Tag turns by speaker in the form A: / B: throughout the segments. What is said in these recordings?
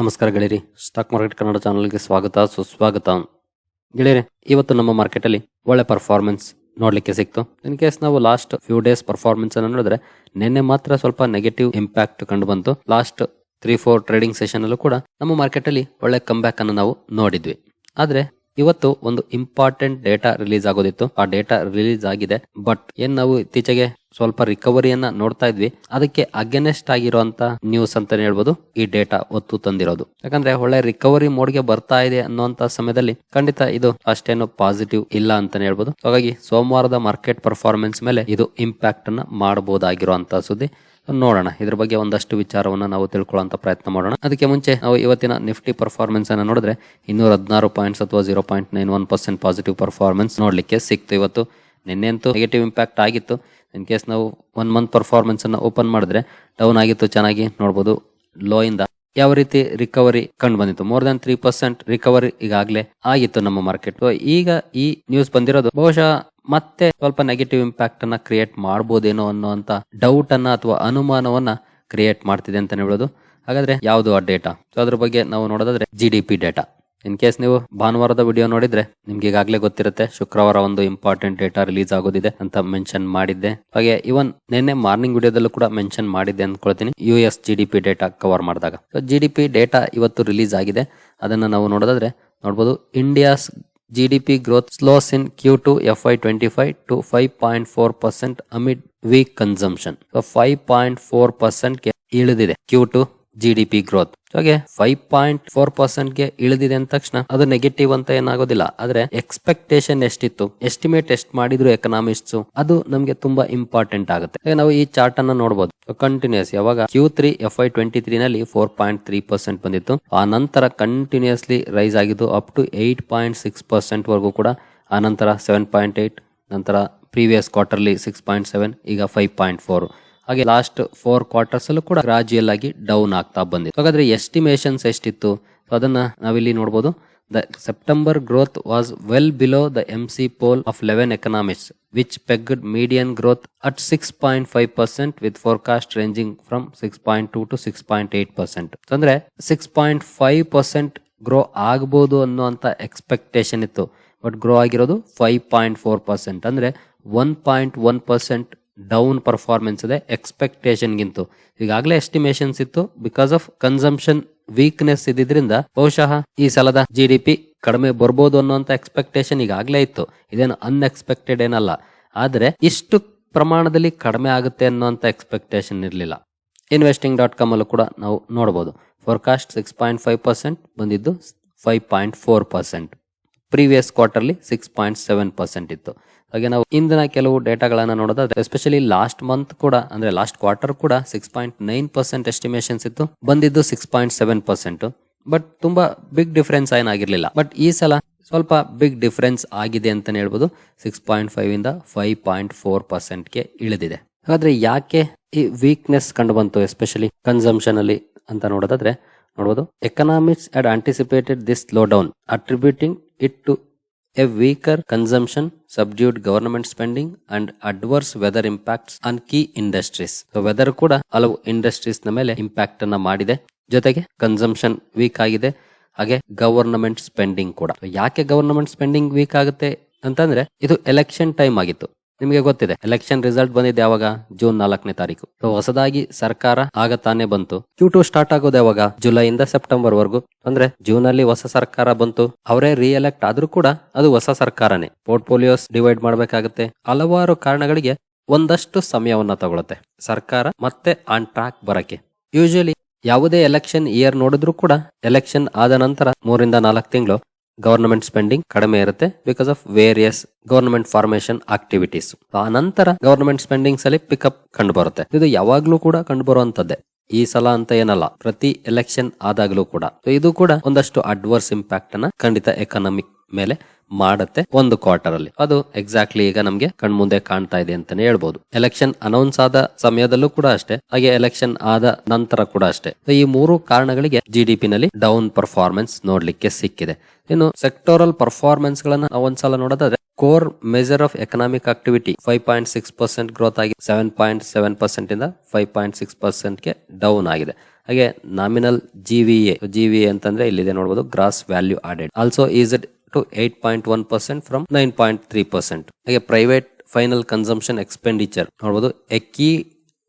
A: ನಮಸ್ಕಾರ ಗೆಳೆಯರಿ. Stock market Kannada ಚಾನಲ್ಗೆ ಸ್ವಾಗತ, ಸುಸ್ವಾಗತ. ಗೆಳೆಯರಿ, ಇವತ್ತು ನಮ್ಮ ಮಾರ್ಕೆಟ್ ಅಲ್ಲಿ ಒಳ್ಳೆ ಪರ್ಫಾರ್ಮೆನ್ಸ್ ನೋಡ್ಲಿಕ್ಕೆ ಸಿಕ್ತು. ಇನ್ ಕೇಸ್ ನಾವು ಲಾಸ್ಟ್ ಫ್ಯೂ ಡೇಸ್ ಪರ್ಫಾರ್ಮೆನ್ಸ್ ಅನ್ನು ನೋಡಿದ್ರೆ, ನಿನ್ನೆ ಮಾತ್ರ ಸ್ವಲ್ಪ ನೆಗೆಟಿವ್ ಇಂಪ್ಯಾಕ್ಟ್ ಕಂಡು ಬಂತು. Last three four trading session ಅಲ್ಲೂ ಕೂಡ ನಮ್ಮ ಮಾರ್ಕೆಟ್ ಅಲ್ಲಿ ಒಳ್ಳೆ ಕಂಬ್ಯಾಕ್ ಅನ್ನು ನಾವು ನೋಡಿದ್ವಿ. ಆದ್ರೆ ಇವತ್ತು ಒಂದು ಇಂಪಾರ್ಟೆಂಟ್ ಡೇಟಾ ರಿಲೀಸ್ ಆಗೋದಿತ್ತು. ಆ ಡೇಟಾ ರಿಲೀಸ್ ಆಗಿದೆ. ಬಟ್ ಏನ್ ನಾವು ಇತ್ತೀಚೆಗೆ ಸ್ವಲ್ಪ ರಿಕವರಿಯನ್ನ ನೋಡ್ತಾ ಇದ್ವಿ. ಅದಕ್ಕೆ ಅಗೇನೆಸ್ಟ್ ಆಗಿರುವಂತ ನ್ಯೂಸ್ ಅಂತಾನೆ ಹೇಳ್ಬೋದು. ಈ ಡೇಟಾ ಒತ್ತು ತಂದಿರೋದು. ಯಾಕಂದ್ರೆ ಒಳ್ಳೆ ರಿಕವರಿ ಮೋಡ್ಗೆ ಬರ್ತಾ ಇದೆ ಅನ್ನುವಂತ ಸಮಯದಲ್ಲಿ ಖಂಡಿತ ಇದು ಅಷ್ಟೇನು ಪಾಸಿಟಿವ್ ಇಲ್ಲ ಅಂತಾನೆ ಹೇಳ್ಬೋದು. ಹಾಗಾಗಿ ಸೋಮವಾರದ ಮಾರ್ಕೆಟ್ ಪರ್ಫಾರ್ಮೆನ್ಸ್ ಮೇಲೆ ಇದು ಇಂಪ್ಯಾಕ್ಟ್ ಅನ್ನ ಮಾಡಬಹುದಾಗಿರುವಂತ ಸುದ್ದಿ. ನೋಡೋಣ. ಇದ್ರ ಬಗ್ಗೆ ಒಂದಷ್ಟು ವಿಚಾರವನ್ನು ನಾವು ತಿಳ್ಕೊಳ್ಳೋಂತ ಪ್ರಯತ್ನ ಮಾಡೋಣ. ಅದಕ್ಕೆ ಮುಂಚೆ ನಾವು ಇವತ್ತಿನ ನಿಫ್ಟಿ ಪರ್ಫಾರ್ಮೆನ್ಸ್ ಅನ್ನು ನೋಡಿದ್ರೆ ಇನ್ನೂರ ಹದಿನಾರು ಪಾಯಿಂಟ್ಸ್ ಅಥವಾ zero point nine one percent positive performance ನೋಡಲಿಕ್ಕೆ ಸಿಕ್ತು ಇವತ್ತು. ನಿನ್ನೆ ಅಂತೂ ನೆಗೆಟಿವ್ ಇಂಪ್ಯಾಕ್ಟ್ ಆಗಿತ್ತು. ಇನ್ ಕೇಸ್ ನಾವು ಒನ್ ಮಂತ್ ಪರ್ಫಾರ್ಮೆನ್ಸ್ ಅನ್ನು ಓಪನ್ ಮಾಡಿದ್ರೆ ಡೌನ್ ಆಗಿತ್ತು, ಚೆನ್ನಾಗಿ ನೋಡಬಹುದು ಲೋ ಇಂದ ಯಾವ ರೀತಿ ರಿಕವರಿ ಕಂಡು ಬಂದಿತ್ತು? More than three percent recovery ಈಗಾಗಲೇ ಆಗಿತ್ತು ನಮ್ಮ ಮಾರ್ಕೆಟ್ ಈಗ ಈ ನ್ಯೂಸ್ ಬಂದಿರೋದು ಬಹುಶಃ ಮತ್ತೆ ಸ್ವಲ್ಪ ನೆಗೆಟಿವ್ ಇಂಪ್ಯಾಕ್ಟ್ ಅನ್ನ ಕ್ರಿಯೇಟ್ ಮಾಡ್ಬೋದೇನೋ ಅನ್ನುವಂತ ಡೌಟ್ ಅನ್ನ ಅಥವಾ ಅನುಮಾನವನ್ನ ಕ್ರಿಯೇಟ್ ಮಾಡ್ತಿದೆ ಅಂತ ಹೇಳೋದು. ಹಾಗಾದ್ರೆ ಯಾವುದು ಆ ಡೇಟಾ ಸೊ ಅದ್ರ ಬಗ್ಗೆ ನಾವು ನೋಡೋದಾದ್ರೆ G D P data in case ನೀವು ಭಾನುವಾರದ ವಿಡಿಯೋ ನೋಡಿದ್ರೆ ನಿಮ್ಗೆ ಈಗಾಗಲೇ ಗೊತ್ತಿರುತ್ತೆ, ಶುಕ್ರವಾರ ಒಂದು ಇಂಪಾರ್ಟೆಂಟ್ ಡೇಟಾ ರಿಲೀಸ್ ಆಗೋದಿದೆ ಅಂತ ಮೆನ್ಷನ್ ಮಾಡಿದ್ದೆ. ಹಾಗೆ ಇವನ್ ನಿನ್ನೆ ಮಾರ್ನಿಂಗ್ ವಿಡಿಯೋದಲ್ಲೂ ಕೂಡ ಮೆನ್ಷನ್ ಮಾಡಿದ್ದೆ ಅಂದ್ಕೊಳ್ತೀನಿ U S G D P data cover ಮಾಡಿದಾಗ. So G D P data ಇವತ್ತು ರಿಲೀಸ್ ಆಗಿದೆ. ಅದನ್ನ ನಾವು ನೋಡೋದಾದ್ರೆ ನೋಡ್ಬೋದು India's five to five point four percent amid weak consumption five point four percent ಇಳಿದಿದೆ Q two G D P growth ಹಾಗೆ five point four ಪರ್ಸೆಂಟ್ಗೆ ಇಳಿದಿದೆ ಅಂದ ತಕ್ಷಣ ಅದು ನೆಗೆಟಿವ್ ಅಂತ ಏನಾಗೋದಿಲ್ಲ. ಆದ್ರೆ ಎಕ್ಸ್ಪೆಕ್ಟೇಷನ್ ಎಷ್ಟಿತ್ತು? ಎಸ್ಟಿಮೇಟ್ ಎಷ್ಟ್ ಮಾಡಿದ್ರು ಎಕನಾಮಿಸ್ಟ್ಸ್ ಅದು ನಮ್ಗೆ ತುಂಬಾ ಇಂಪಾರ್ಟೆಂಟ್ ಆಗುತ್ತೆ. ನಾವು ಈ ಚಾರ್ಟ್ ಅನ್ನ ನೋಡಬಹುದು ಕಂಟಿನ್ಯೂಸ್ ಯಾವಾಗ? Q three F Y twenty three ನಲ್ಲಿ ಫೋರ್ ಪಾಯಿಂಟ್ ತ್ರೀ ಪರ್ಸೆಂಟ್ ಬಂದಿತ್ತು. ಆ ನಂತರ ಕಂಟಿನ್ಯೂಸ್ಲಿ ರೈಸ್ ಆಗಿದ್ದು up to eight point six percent ವರೆಗೂ ಕೂಡ. ಆ ನಂತರ ಸೆವೆನ್ ಪಾಯಿಂಟ್ ಏಟ್ ನಂತರ previous quarterly six point seven ಈಗ ಫೈವ್ ಪಾಯಿಂಟ್ ಫೋರ್ ಹಾಗೆ ಲಾಸ್ಟ್ ಫೋರ್ ಕ್ವಾರ್ಟರ್ಸ್ ಅಲ್ಲೂ ಕೂಡ ಗ್ರಾಜುಯಲ್ ಆಗಿ ಡೌನ್ ಆಗ್ತಾ ಬಂದಿತ್ತು. ಹಾಗಾದ್ರೆ ಎಸ್ಟಿಮೇಷನ್ಸ್ ಎಷ್ಟಿತ್ತು? ಸೊ ಅದನ್ನ ನಾವಿಲ್ಲಿ ನೋಡಬಹುದು the September growth was well below the M C poll of eleven economists which pegged median growth at six point five percent with forecast ranging from six point two to six point eight percent ಅಂದ್ರೆ six point five percent grow ಆಗ್ಬೋದು ಅನ್ನುವಂತ expectation ಇತ್ತು. But grow ಆಗಿರೋದು five point four percent ಅಂದ್ರೆ one point one percent down performance ಇದೆ expectation ಗಿಂತು. ಈಗಾಗಲೇ estimations ಇತ್ತು. ಬಿಕಾಸ್ ಆಫ್ ಕನ್ಸಂಪ್ಷನ್ ವೀಕ್ನೆಸ್ ಇದ್ದಿದ್ರಿಂದ ಬಹುಶಃ ಈ ಸಲದ ಜಿ ಡಿ ಪಿ ಕಡಿಮೆ ಬರ್ಬೋದು ಅನ್ನುವಂತ ಎಕ್ಸ್ಪೆಕ್ಟೇಷನ್ ಈಗಾಗಲೇ ಇತ್ತು. ಇದೇನು ಅನ್ಎಕ್ಸ್ಪೆಕ್ಟೆಡ್ ಏನಲ್ಲ. ಆದರೆ ಇಷ್ಟು ಪ್ರಮಾಣದಲ್ಲಿ ಕಡಿಮೆ ಆಗುತ್ತೆ ಅನ್ನುವಂತ ಎಕ್ಸ್ಪೆಕ್ಟೇಷನ್ ಇರಲಿಲ್ಲ. ಇನ್ವೆಸ್ಟಿಂಗ್ ಡಾಟ್ ಕಾಮ್ ಅಲ್ಲೂ ಕೂಡ ನಾವು ನೋಡ್ಬೋದು. Forecast six point five percent ಬಂದಿದ್ದು five point four percent previous quarterly six point seven percent ಇತ್ತು. ಹಾಗೆ ನಾವು ಇಂದಿನ ಕೆಲವು ಡೇಟಾಗಳನ್ನು ನೋಡೋದಾದ್ರೆ ಎಸ್ಪೆಷಲಿ ಲಾಸ್ಟ್ ಮಂತ್ ಕೂಡ, ಅಂದ್ರೆ ಲಾಸ್ಟ್ ಕ್ವಾರ್ಟರ್ ಕೂಡ six point nine percent estimations ಇತ್ತು. ಬಂದಿದ್ದು six point seven percent but ತುಂಬಾ ಬಿಗ್ ಡಿಫರೆನ್ಸ್ ಏನಾಗಿರ್ಲಿಲ್ಲ ಬಟ್ ಈ ಸಲ ಸ್ವಲ್ಪ ಬಿಗ್ ಡಿಫರೆನ್ಸ್ ಆಗಿದೆ ಅಂತ ಹೇಳ್ಬೋದು. ಸಿಕ್ಸ್ ಪಾಯಿಂಟ್ ಫೈವ್ ಇಂದ ಫೈವ್ ಪಾಯಿಂಟ್ ಫೋರ್ ಪರ್ಸೆಂಟ್ಗೆ ಇಳಿದಿದೆ. ಹಾಗಾದ್ರೆ ಯಾಕೆ ಈ ವೀಕ್ನೆಸ್ ಕಂಡು ಬಂತು ಎಸ್ಪೆಷಲಿ ಕನ್ಸಂಪ್ಷನ್ ಅಲ್ಲಿ ಅಂತ ನೋಡೋದಾದ್ರೆ ನೋಡಬಹುದು economics had anticipated this slow down attributing it to a weaker consumption subdued government spending and adverse weather impacts on key industries weather ಕೂಡ ಹಲವು ಇಂಡಸ್ಟ್ರೀಸ್ ಮೇಲೆ ಇಂಪ್ಯಾಕ್ಟ್ ಅನ್ನ ಮಾಡಿದೆ. ಜೊತೆಗೆ ಕನ್ಸಂಪ್ಷನ್ ವೀಕ್ ಆಗಿದೆ. ಹಾಗೆ ಗವರ್ನಮೆಂಟ್ ಸ್ಪೆಂಡಿಂಗ್ ಕೂಡ. ಯಾಕೆ ಗವರ್ನಮೆಂಟ್ ಸ್ಪೆಂಡಿಂಗ್ ವೀಕ್ ಆಗುತ್ತೆ ಅಂತಂದ್ರೆ, ಇದು ಎಲೆಕ್ಷನ್ ಟೈಮ್ ಆಗಿತ್ತು. ನಿಮಗೆ ಗೊತ್ತಿದೆ ಎಲೆಕ್ಷನ್ ರಿಸಲ್ಟ್ ಬಂದಿದ್ದು ಯಾವಾಗ? ಜೂನ್ ನಾಲ್ಕನೇ ತಾರೀಕು. ಹೊಸದಾಗಿ ಸರ್ಕಾರ ಆಗ ತಾನೇ ಬಂತು. ಕ್ಯೂ ಟು ಸ್ಟಾರ್ಟ್ ಆಗೋದು ಯಾವಾಗ? ಜುಲೈ ಇಂದ ಸೆಪ್ಟೆಂಬರ್ ವರೆಗೂ. ಅಂದ್ರೆ ಜೂನ್ ಅಲ್ಲಿ ಹೊಸ ಸರ್ಕಾರ ಬಂತು. ಅವರೇ ರಿಎಲೆಕ್ಟ್ ಆದ್ರೂ ಕೂಡ ಅದು ಹೊಸ ಸರ್ಕಾರನೇ. ಪೋರ್ಟ್ಫೋಲಿಯೋಸ್ ಡಿವೈಡ್ ಮಾಡಬೇಕಾಗುತ್ತೆ. ಹಲವಾರು ಕಾರಣಗಳಿಗೆ ಒಂದಷ್ಟು ಸಮಯವನ್ನ ತಗೊಳುತ್ತೆ. ಸರ್ಕಾರ ಮತ್ತೆ ಆನ್ ಟ್ರ್ಯಾಕ್ ಬರಕ್ಕೆ. ಯೂಶಲಿ ಯಾವುದೇ ಎಲೆಕ್ಷನ್ ಇಯರ್ ನೋಡಿದ್ರು ಕೂಡ ಎಲೆಕ್ಷನ್ ಆದ ನಂತರ ಮೂರಿಂದ ನಾಲ್ಕು ತಿಂಗಳು ಗವರ್ನಮೆಂಟ್ ಸ್ಪೆಂಡಿಂಗ್ ಕಡಿಮೆ ಇರುತ್ತೆ because of various government formation activities ಆ ನಂತರ ಗವರ್ನಮೆಂಟ್ ಸ್ಪೆಂಡಿಂಗ್ಸ್ ಅಲ್ಲಿ ಪಿಕಪ್ ಕಂಡು ಬರುತ್ತೆ ಇದು ಯಾವಾಗ್ಲೂ ಕೂಡ ಕಂಡು ಬರುವಂತದ್ದೇ ಈ ಸಲ ಅಂತ ಏನಲ್ಲ, ಪ್ರತಿ ಎಲೆಕ್ಷನ್ ಆದಾಗಲೂ ಕೂಡ. ಇದು ಕೂಡ ಒಂದಷ್ಟು ಅಡ್ವರ್ಸ್ ಇಂಪ್ಯಾಕ್ಟ್ ಅನ್ನ ಖಂಡಿತ ಎಕನಾಮಿಕ್ ಮೇಲೆ ಮಾಡುತ್ತೆ ಒಂದು ಕ್ವಾರ್ಟರ್ ಅಲ್ಲಿ. ಅದು ಎಕ್ಸಾಕ್ಟ್ಲಿ ಈಗ ನಮ್ಗೆ ಕಣ್ಮುಂದೆ ಕಾಣ್ತಾ ಇದೆ ಅಂತಾನೆ ಹೇಳ್ಬೋದು. ಎಲೆಕ್ಷನ್ ಅನೌನ್ಸ್ ಆದ ಸಮಯದಲ್ಲೂ ಕೂಡ ಅಷ್ಟೇ, ಹಾಗೆ ಎಲೆಕ್ಷನ್ ಆದ ನಂತರ ಕೂಡ ಅಷ್ಟೇ. ಈ ಮೂರು ಕಾರಣಗಳಿಗೆ ಜಿ ಡಿ ಪಿ ನಲ್ಲಿ ಡೌನ್ ಪರ್ಫಾರ್ಮೆನ್ಸ್ ನೋಡ್ಲಿಕ್ಕೆ ಸಿಕ್ಕಿದೆ. ಇನ್ನು ಸೆಕ್ಟೋರಲ್ ಪರ್ಫಾರ್ಮೆನ್ಸ್ ಗಳನ್ನ ಒಂದ್ಸಲ ನೋಡೋದಾದ್ರೆ core measure of economic activity five point six percent growth ಆಗಿ ಸೆವೆನ್ ಪಾಯಿಂಟ್ ಸೆವೆನ್ ಪರ್ಸೆಂಟ್ ಇಂದ ಫೈವ್ ಪಾಯಿಂಟ್ ಸಿಕ್ಸ್ ಪರ್ಸೆಂಟ್ಗೆ ಡೌನ್ ಆಗಿದೆ. ಹಾಗೆ nominal G V A G V ಅಂತಂದ್ರೆ ಇಲ್ಲಿದೆ ನೋಡಬಹುದು gross value added also is it nine point three percent ಹಾಗೆ private final consumption expenditure ನೋಡ್ಬೋದು. A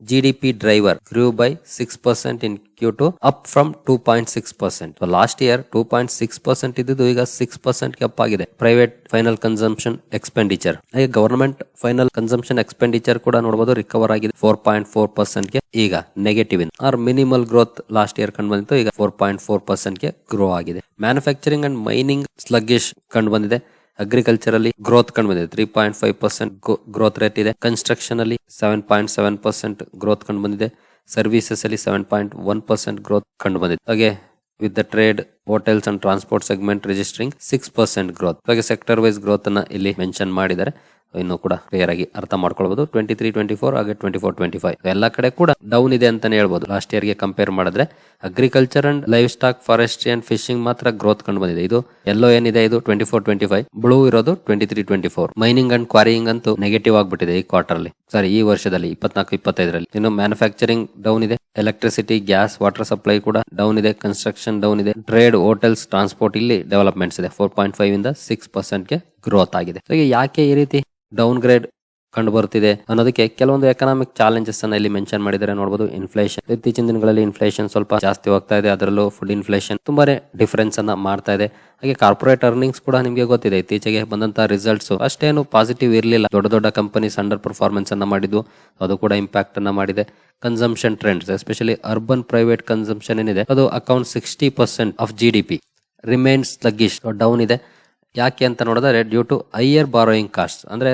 A: key G D P driver grew by six percent in Q two up from two point six percent last year two point six percent ಇದ್ದು ಈಗ six percent up ಆಗಿದೆ. Private final consumption expenditure ಈಗ government final consumption expenditure ಕೂಡ ನೋಡಬಹುದು recover ಆಗಿದೆ four point four ಪರ್ಸೆಂಟ್ಗೆ. ಈಗ negative in or minimal growth last year ಕಂಡು ಬಂದಿತ್ತು, ಈಗ ಫೋರ್ ಪಾಯಿಂಟ್ ಫೋರ್ ಪರ್ಸೆಂಟ್ಗೆ ಗ್ರೋ ಆಗಿದೆ. ಮ್ಯಾನುಫ್ಯಾಕ್ಚರಿಂಗ್ ಅಂಡ್ ಮೈನಿಂಗ್ ಸ್ಲಗ್ಗಿಶ್ ಕಂಡು ಬಂದಿದೆ. ಅಗ್ರಿಕಲ್ಚರ್ ಅಲ್ಲಿ ಗ್ರೋತ್ ಕಂಡು ಬಂದಿದೆ. Three point five percent growth rate ಇದೆ. ಕನ್ಸ್ಟ್ರಕ್ಷನ್ ಅಲ್ಲಿ seven point seven percent growth ಕಂಡು ಬಂದಿದೆ. ಸರ್ವಿಸಸ್ ಅಲ್ಲಿ seven point one percent growth ಕಂಡು ಬಂದಿದೆ. ಹಾಗೆ with the trade hotels and transport segment registering six percent growth ಹಾಗೆ ಸೆಕ್ಟರ್ ವೈಸ್ ಗ್ರೋತ್ ಅನ್ನ ಇಲ್ಲಿ ಮೆನ್ಷನ್ ಮಾಡಿದ್ದಾರೆ. ಇನ್ನು ಕೂಡ ಕ್ಲಿಯರ್ ಆಗಿ ಅರ್ಥ ಮಾಡ್ಕೊಳ್ಬಹುದು ಟ್ವೆಂಟಿ ತ್ರೀ ಟ್ವೆಂಟಿ ಫೋರ್ ಹಾಗೆ ಟ್ವೆಂಟಿ ಫೋರ್ ಟ್ವೆಂಟಿ ಫೈವ್ ಎಲ್ಲ ಕಡೆ ಕೂಡ ಡೌನ್ ಇದೆ ಅಂತಾನೆ ಹೇಳ್ಬೋದು. ಲಾಸ್ಟ್ ಇಯರ್ಗೆ ಕಂಪೇರ್ ಮಾಡಿದ್ರೆ agriculture and livestock forestry and fishing ಮಾತ್ರ ಗ್ರೋತ್ ಕಂಡು ಬಂದಿದೆ. ಇದು ಎಲ್ಲೋ ಏನಿದೆ, ಇದು twenty four twenty five blue ಇರೋದು twenty three twenty four mining and quarrying ಅಂತೂ ನೆಗೆಟಿವ್ ಆಗಿಬಿಟ್ಟಿದೆ ಈ ಕ್ವಾರ್ಟರ್ ಅಲ್ಲಿ. ಸರಿ ಈ ವರ್ಷದಲ್ಲಿ, ಇಪ್ಪತ್ನಾಲ್ಕು, ಇಪ್ಪತ್ತೈದರಲ್ಲಿ. ಇನ್ನು ಮ್ಯಾನುಫ್ಯಾಕ್ಚರಿಂಗ್ ಡೌನ್ ಇದೆ. ಎಲೆಕ್ಟ್ರಿಸಿಟಿ ಗ್ಯಾಸ್ ವಾಟರ್ ಸಪ್ಲೈ ಕೂಡ ಡೌನ್ ಇದೆ. ಕನ್ಸ್ಟ್ರಕ್ಷನ್ ಡೌನ್ ಇದೆ. ಟ್ರೇಡ್ ಹೋಟೆಲ್ಸ್ ಟ್ರಾನ್ಸ್ಪೋರ್ಟ್ ಇಲ್ಲಿ ಡೆವಲಪ್ಮೆಂಟ್ಸ್ ಇದೆ. ಫೋರ್ ಪಾಯಿಂಟ್ ಫೈವ್ ಇಂದ ಸಿಕ್ಸ್ ಪರ್ಸೆಂಟ್ಗೆ ಗ್ರೋತ್ ಆಗಿದೆ. ಹಾಗೆ ಯಾಕೆ ಈ ರೀತಿ ಡೌನ್ ಗ್ರೇಡ್ ಕಂಡು ಬರ್ತಿದೆ ಅನ್ನೋದಕ್ಕೆ ಕೆಲವೊಂದು ಎಕನಾಮಿಕ್ ಚಾಲೆಂಜಸ್ ಅನ್ನ ಇಲ್ಲಿ ಮೆನ್ಷನ್ ಮಾಡಿದರೆ ನೋಡಬಹುದು ಇನ್ಫ್ಲೇಷನ್ ಇತ್ತೀಚಿನ ದಿನಗಳಲ್ಲಿ ಇನ್ಫ್ಲೇಷನ್ ಸ್ವಲ್ಪ ಜಾಸ್ತಿ ಹೋಗ್ತಾ ಇದೆ. ಅದರಲ್ಲೂ ಫುಡ್ ಇನ್ಫ್ಲೇಷನ್ ತುಂಬಾನೇ ಡಿಫರೆನ್ಸ್ ಅನ್ನ ಮಾಡ್ತಾ ಇದೆ. ಹಾಗೆ ಕಾರ್ಪೊರೇಟ್ ಅರ್ನಿಂಗ್ಸ್ ಕೂಡ ನಿಮಗೆ ಗೊತ್ತಿದೆ. ಇತ್ತೀಚೆಗೆ ಬಂದಂತ ರಿಸಲ್ಟ್ಸ್ ಅಷ್ಟೇನು ಪಾಸಿಟಿವ್ ಇರಲಿಲ್ಲ. ದೊಡ್ಡ ದೊಡ್ಡ ಕಂಪನೀಸ್ ಅಂಡರ್ ಪರ್ಫಾರ್ಮೆನ್ಸ್ ಅನ್ನ ಮಾಡಿದ್ದು. ಅದು ಕೂಡ ಇಂಪ್ಯಾಕ್ಟ್ ಅನ್ನ ಮಾಡಿದೆ. Consumption trends especially urban private consumption ಏನಿದೆ, ಅದು account sixty percent of G D P remains sluggish down ಇದೆ. ಯಾಕೆ ಅಂತ ನೋಡಿದ್ರೆ due to higher borrowing cost ಅಂದ್ರೆ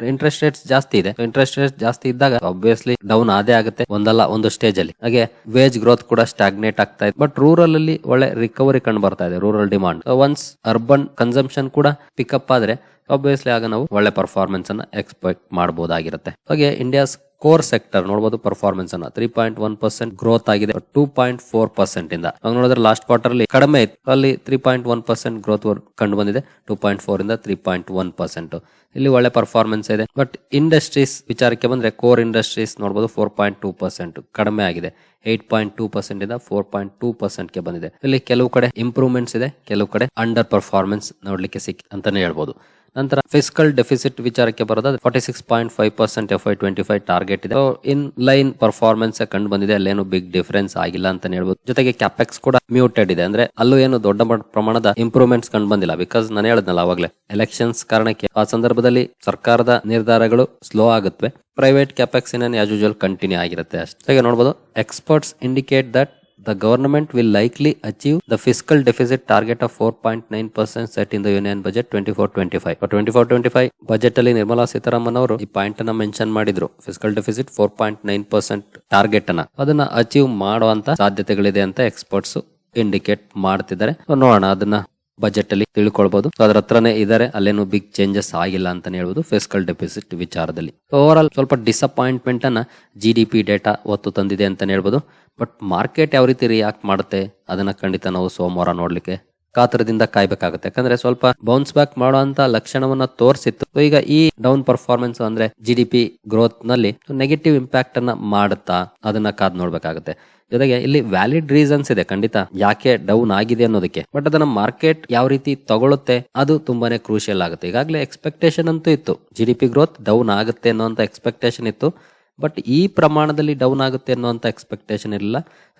A: ಇಂಟ್ರೆಸ್ಟ್ ರೇಟ್ಸ್ ಜಾಸ್ತಿ ಇದೆ. ಇಂಟ್ರೆಸ್ಟ್ ರೇಟ್ ಜಾಸ್ತಿ ಇದ್ದಾಗ ಆಬ್ವಿಯಸ್ಲಿ ಡೌನ್ ಆದೇ ಆಗುತ್ತೆ ಒಂದಲ್ಲ, ಒಂದು ಸ್ಟೇಜ್ ಅಲ್ಲಿ. ಹಾಗೆ ವೇಜ್ ಗ್ರೋತ್ ಕೂಡ ಸ್ಟಾಗ್ನೇಟ್ ಆಗ್ತಾ ಇದೆ. ಬಟ್ ರೂರಲ್ ಅಲ್ಲಿ ಒಳ್ಳೆ ರಿಕವರಿ ಕಂಡು ಬರ್ತಾ ಇದೆ rural demand once urban consumption ಕೂಡ ಪಿಕಪ್ ಆದ್ರೆ ಆಬ್ವಿಯಸ್ಲಿ ಆಗ ನಾವು ಒಳ್ಳೆ ಪರ್ಫಾರ್ಮೆನ್ಸ್ ಅನ್ನ ಎಕ್ಸ್ಪೆಕ್ಟ್ ಮಾಡಬಹುದಾಗಿರುತ್ತೆ ಹಾಗೆ ಇಂಡಿಯಾಸ್ ಕೋರ್ ಸೆಕ್ಟರ್ ನೋಡಬಹುದು ಪರ್ಫಾರ್ಮೆನ್ಸ್ ಅನ್ನ. Three point one percent growth ಆಗಿದೆ. ಟೂ ಪಾಯಿಂಟ್ ಫೋರ್ ಪರ್ಸೆಂಟ್ ಇಂದ. ನೋಡಿದ್ರೆ ಲಾಸ್ಟ್ ಕ್ವಾರ್ಟರ್ ಅಲ್ಲಿ ಕಡಿಮೆ ಇತ್ತು. ಅಲ್ಲಿ three point one percent growth ಕಂಡು ಬಂದಿದೆ. ಟೂ ಪಾಯಿಂಟ್ ಫೋರ್ ಇಂದ ತ್ರೀ ಪಾಯಿಂಟ್ ಒನ್ ಪರ್ಸೆಂಟ್ ಇಲ್ಲಿ ಒಳ್ಳೆ ಪರ್ಫಾರ್ಮೆನ್ಸ್ ಇದೆ. ಬಟ್ ಇಂಡಸ್ಟ್ರೀಸ್ ವಿಚಾರಕ್ಕೆ ಬಂದ್ರೆ ಕೋರ್ ಇಂಡಸ್ಟ್ರೀಸ್ ನೋಡಬಹುದು ಫೋರ್ ಪಾಯಿಂಟ್ ಟೂ ಪರ್ಸೆಂಟ್ ಕಡಿಮೆ ಆಗಿದೆ. ಏಟ್ ಪಾಯಿಂಟ್ ಟೂ ಪರ್ಸೆಂಟ್ ಇಂದ ಫೋರ್ ಪಾಯಿಂಟ್ ಟೂ ಪರ್ಸೆಂಟ್ಗೆ ಬಂದಿದೆ. ಇಲ್ಲಿ ಕೆಲವು ಕಡೆ ಇಂಪ್ರೂವ್ಮೆಂಟ್ಸ್ ಇದೆ. ಕೆಲವು ಕಡೆ ಅಂಡರ್ ಪರ್ಫಾರ್ಮೆನ್ಸ್ ನೋಡ್ಲಿಕ್ಕೆ ಸಿಕ್ ಅಂತಾನೆ ಹೇಳ್ಬೋದು. ನಂತರ ಫಿಸಿಕಲ್ ಡೆಫಿಸಿಟ್ ವಿಚಾರಕ್ಕೆ ಬರೋದಾದ್ರೆ forty six point five percent F Y twenty five target ಇದೆ. ಇನ್ ಲೈನ್ ಪರ್ಫಾರ್ಮೆನ್ಸ್ ಕಂಡು ಬಂದಿದೆ, ಅಲ್ಲೇನು ಬಿಗ್ ಡಿಫರೆನ್ಸ್ ಆಗಿಲ್ಲ ಅಂತ ಹೇಳ್ಬೋದು. ಜೊತೆಗೆ ಕ್ಯಾಪೆಕ್ಸ್ ಕೂಡ ಮ್ಯೂಟೆಡ್ ಇದೆ. ಅಂದ್ರೆ ಅಲ್ಲೂ ಏನು ದೊಡ್ಡ ಪ್ರಮಾಣದ ಇಂಪ್ರೂವ್ಮೆಂಟ್ಸ್ ಕಂಡು ಬಂದಿಲ್ಲ. ಬಿಕಾಸ್ ನಾನು ಹೇಳದ್ನಲ್ಲ ಅವಾಗಲೇ ಎಲೆಕ್ಷನ್ಸ್ ಕಾರಣಕ್ಕೆ ಆ ಸಂದರ್ಭದಲ್ಲಿ ಸರ್ಕಾರದ ನಿರ್ಧಾರಗಳು ಸ್ಲೋ ಆಗುತ್ತವೆ. ಪ್ರೈವೇಟ್ ಕ್ಯಾಪೆಕ್ಸ್ ಏನೇನು ಆಸ್ ಯೂಶುವಲ್ ಕಂಟಿನ್ಯೂ ಆಗಿರುತ್ತೆ ಅಷ್ಟೇ. ನೋಡಬಹುದು experts indicate that the government will likely achieve the fiscal deficit target of 4.9% set in the union budget 24-25. 24-25 budget ಅಲ್ಲಿ ನಿರ್ಮಲಾ ಸೀತಾರಾಮನ್ ಅವರು ಈ ಪಾಯಿಂಟ್ ಅನ್ನ ಮೆನ್ಷನ್ ಮಾಡಿದ್ರು. Physical deficit four point nine percent target ಅನ್ನ. ಅದನ್ನ ಅಚೀವ್ ಮಾಡುವಂತ ಸಾಧ್ಯತೆಗಳಿದೆ ಅಂತ ಎಕ್ಸ್ಪರ್ಟ್ಸ್ ಇಂಡಿಕೇಟ್ ಮಾಡ್ತಿದ್ದಾರೆ. ನೋಡೋಣ ಅದನ್ನ ಬಜೆಟ್ ಅಲ್ಲಿ ತಿಳ್ಕೊಳ್ಬಹುದು ಅದ್ರ ಹತ್ರನೇ ಇದಾರೆ. ಅಲ್ಲೇನು ಬಿಗ್ ಚೇಂಜಸ್ ಆಗಿಲ್ಲ ಅಂತ ಹೇಳ್ಬೋದು ಫಿಸ್ಕಲ್ ಡೆಪಿಸಿಟ್ ವಿಚಾರದಲ್ಲಿ. ಓವರ್ ಆಲ್ ಸ್ವಲ್ಪ ಡಿಸಪಾಯಿಂಟ್ಮೆಂಟ್ ಅನ್ನ ಜಿ ಡಿ ಪಿ ಡೇಟಾ ಒತ್ತು ತಂದಿದೆ ಅಂತಾನೆ ಹೇಳ್ಬೋದು. ಬಟ್ ಮಾರ್ಕೆಟ್ ಯಾವ ರೀತಿ ರಿಯಾಕ್ಟ್ ಮಾಡುತ್ತೆ ಅದನ್ನ ಖಂಡಿತ ನಾವು ಸೋಮವಾರ ನೋಡ್ಲಿಕ್ಕೆ ಕಾತರದಿಂದ ಕಾಯ್ಬೇಕಾಗುತ್ತೆ. ಯಾಕಂದ್ರೆ ಸ್ವಲ್ಪ ಬೌನ್ಸ್ ಬ್ಯಾಕ್ ಮಾಡುವಂತ ಲಕ್ಷಣವನ್ನ ತೋರಿಸಿತ್ತು. ಈಗ ಈ ಡೌನ್ ಪರ್ಫಾರ್ಮೆನ್ಸ್ ಅಂದ್ರೆ ಜಿ ಡಿ ಪಿ ಗ್ರೋತ್ನಲ್ಲಿ ನೆಗೆಟಿವ್ ಇಂಪ್ಯಾಕ್ಟ್ ಅನ್ನ ಮಾಡುತ್ತಾ ಅದನ್ನ ಕಾದ್ ನೋಡ್ಬೇಕಾಗುತ್ತೆ. ಜೊತೆಗೆ ಇಲ್ಲಿ ವ್ಯಾಲಿಡ್ ರೀಸನ್ಸ್ ಇದೆ, ಖಂಡಿತ. ಯಾಕೆ ಡೌನ್ ಆಗಿದೆ ಅನ್ನೋದಕ್ಕೆ. ಬಟ್ ಅದನ್ನ ಮಾರ್ಕೆಟ್ ಯಾವ ರೀತಿ ತಗೊಳುತ್ತೆ, ಅದು ತುಂಬಾನೇ ಕ್ರೂಷಿಯಲ್ ಆಗುತ್ತೆ. ಈಗಾಗಲೇ ಎಕ್ಸ್ಪೆಕ್ಟೇಷನ್ ಅಂತೂ ಇತ್ತು. G D P growth down ಆಗುತ್ತೆ ಅನ್ನೋಂತ ಎಕ್ಸ್ಪೆಕ್ಟೇಷನ್ ಇತ್ತು. ಬಟ್ ಈ ಪ್ರಮಾಣದಲ್ಲಿ ಡೌನ್ ಆಗುತ್ತೆ ಅನ್ನೋ ಎಕ್ಸ್ಪೆಕ್ಟೇಷನ್ ಇರಲಿಲ್ಲ.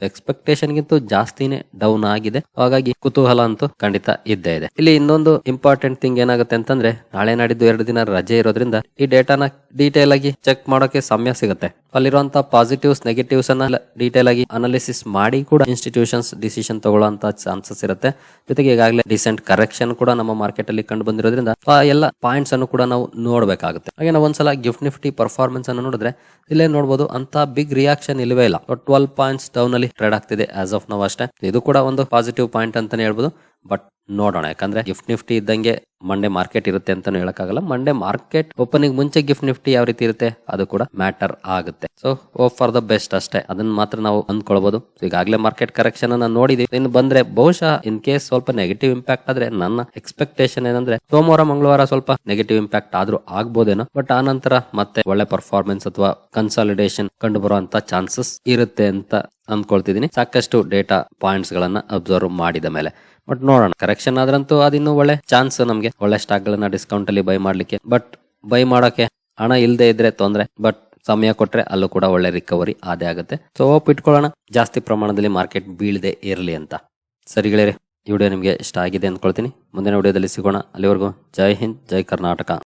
A: ಎಕ್ಸ್ಪೆಕ್ಟೇಷನ್ಗಿಂತ ಜಾಸ್ತಿನೇ ಡೌನ್ ಆಗಿದೆ. ಹಾಗಾಗಿ ಕುತೂಹಲ ಅಂತೂ ಖಂಡಿತ ಇದ್ದೇ ಇದೆ. ಇಲ್ಲಿ ಇನ್ನೊಂದು ಇಂಪಾರ್ಟೆಂಟ್ ಥಿಂಗ್ ಏನಾಗುತ್ತೆ ಅಂತಂದ್ರೆ, ನಾಳೆ ನಾಡಿದ್ದು ಎರಡು ದಿನ ರಜೆ ಇರೋದ್ರಿಂದ ಈ ಡೇಟಾನ ಡೀಟೇಲ್ ಆಗಿ ಚೆಕ್ ಮಾಡೋಕೆ ಸಮಯ ಸಿಗುತ್ತೆ. ಅಲ್ಲಿರುವಂತ ಪಾಸಿಟಿವ್ಸ್ ನೆಗೆಟಿವ್ಸ್ ಅನ್ನ ಡೀಟೇಲ್ ಆಗಿ ಅನಾಲಿಸಿಸ್ ಮಾಡಿ ಕೂಡ ಇನ್ಸ್ಟಿಟ್ಯೂಷನ್ಸ್ ಡಿಸಿಷನ್ ತಗೊಳ್ಳುವಂತ ಚಾನ್ಸಸ್ ಇರುತ್ತೆ. ಜೊತೆಗೆ ಈಗಾಗಲೇ ರೀಸೆಂಟ್ ಕರೆಕ್ಷನ್ ಕೂಡ ನಮ್ಮ ಮಾರ್ಕೆಟ್ ಅಲ್ಲಿ ಕಂಡು ಬಂದಿರೋದ್ರಿಂದ ಆ ಎಲ್ಲ ಪಾಯಿಂಟ್ಸ್ ಅನ್ನು ಕೂಡ ನಾವು ನೋಡಬೇಕಾಗುತ್ತೆ. ಹಾಗೆ ನಾವು ಒಂದ್ಸಲ ಗಿಫ್ಟ್ ನಿಫ್ಟಿ ಪರ್ಫಾರ್ಮೆನ್ಸ್ ಅನ್ನು ನೋಡಿದ್ರೆ, ಇಲ್ಲೇ ನೋಡಬಹುದು ಅಂತ ಬಿಗ್ ರಿಯಾಕ್ಷನ್ ಇಲ್ಲವೇ ಇಲ್ಲ. ಟ್ವೆಲ್ ಪಾಯಿಂಟ್ಸ್ ಡೌನ್ ಅಲ್ಲಿ ಟ್ರೇಡ್ ಆಗ್ತಿದೆ ಆಸ್ ಆಫ್ ನಾವು ಅಷ್ಟೇ. ಇದು ಕೂಡ ಒಂದು ಪಾಸಿಟಿವ್ ಪಾಯಿಂಟ್ ಅಂತಾನೆ ಹೇಳ್ಬೋದು. ಬಟ್ ನೋಡೋಣ. ಯಾಕಂದ್ರೆ ಗಿಫ್ಟ್ ನಿಫ್ಟಿ ಇದ್ದಂಗೆ ಮಂಡೇ ಮಾರ್ಕೆಟ್ ಇರುತ್ತೆ ಅಂತಾನು ಹೇಳಕ್ಕಾಗಲ್ಲ. ಮಂಡೇ ಮಾರ್ಕೆಟ್ ಓಪನಿಂಗ್ ಮುಂಚೆ ಗಿಫ್ಟ್ ನಿಫ್ಟಿ ಯಾವ ರೀತಿ ಇರುತ್ತೆ ಅದು ಕೂಡ ಮ್ಯಾಟರ್ ಆಗುತ್ತೆ. So hope for the best ಅಷ್ಟೇ. ಅದನ್ನ ಮಾತ್ರ ನಾವು ಅಂದ್ಕೊಳ್ಬಹುದು ಈಗಾಗಲೇ ಮಾರ್ಕೆಟ್ ಕರೆಕ್ಷನ್ ಅನ್ನ ನೋಡಿದೀವಿ. ಇನ್ನು ಬಂದ್ರೆ ಬಹುಶಃ ಇನ್ ಕೇಸ್ ಸ್ವಲ್ಪ ನೆಗೆಟಿವ್ ಇಂಪ್ಯಾಕ್ಟ್ ಆದ್ರೆ ನನ್ನ ಎಕ್ಸ್ಪೆಕ್ಟೇಷನ್ ಏನಂದ್ರೆ ಸೋಮವಾರ, ಮಂಗಳವಾರ ಸ್ವಲ್ಪ ನೆಗೆಟಿವ್ ಇಂಪ್ಯಾಕ್ಟ್ ಆದ್ರೂ ಆಗ್ಬೋದೇನೋ. ಬಟ್ ಆ ನಂತರ ಮತ್ತೆ ಒಳ್ಳೆ ಪರ್ಫಾರ್ಮೆನ್ಸ್ ಅಥವಾ ಕನ್ಸಾಲಿಡೇಷನ್ ಕಂಡು ಬರುವಂತ ಚಾನ್ಸಸ್ ಇರುತ್ತೆ ಅಂತ ಅಂದ್ಕೊಳ್ತಿದೀನಿ ಸಾಕಷ್ಟು ಡೇಟಾ ಪಾಯಿಂಟ್ಸ್ ಗಳನ್ನ ಅಬ್ಸರ್ವ್ ಮಾಡಿದ ಮೇಲೆ. ಬಟ್ ನೋಡೋಣ. ಕರೆಕ್ಷನ್ ಆದ್ರಂತೂ ಅದಿನ್ನೂ ಒಳ್ಳೆ ಚಾನ್ಸ್ ನಮಗೆ. ಒಳ್ಳೆ ಸ್ಟಾಕ್ ಗಳನ್ನ ಡಿಸ್ಕೌಂಟ್ ಅಲ್ಲಿ ಬೈ ಮಾಡ್ಲಿಕ್ಕೆ. ಬಟ್ ಬೈ ಮಾಡೋಕೆ ಹಣ ಇಲ್ಲದೆ ಇದ್ರೆ ತೊಂದ್ರೆ. ಬಟ್ ಸಮಯ ಕೊಟ್ರೆ ಅಲ್ಲೂ ಕೂಡ ಒಳ್ಳೆ ರಿಕವರಿ ಆದೇ ಆಗುತ್ತೆ. ಸೊ ಹೋಪ್ ಇಟ್ಕೊಳ್ಳೋಣ. ಜಾಸ್ತಿ ಪ್ರಮಾಣದಲ್ಲಿ ಮಾರ್ಕೆಟ್ ಬೀಳದೆ ಇರಲಿ ಅಂತ. ಸರಿ ಈ ವಿಡಿಯೋ ನಿಮಗೆ ಇಷ್ಟ ಆಗಿದೆ ಅಂದ್ಕೊಳ್ತೀನಿ. ಮುಂದಿನ ವಿಡಿಯೋದಲ್ಲಿ ಸಿಗೋಣ. ಅಲ್ಲಿವರೆಗೂ ಜೈ ಹಿಂದ್, ಜೈ ಕರ್ನಾಟಕ.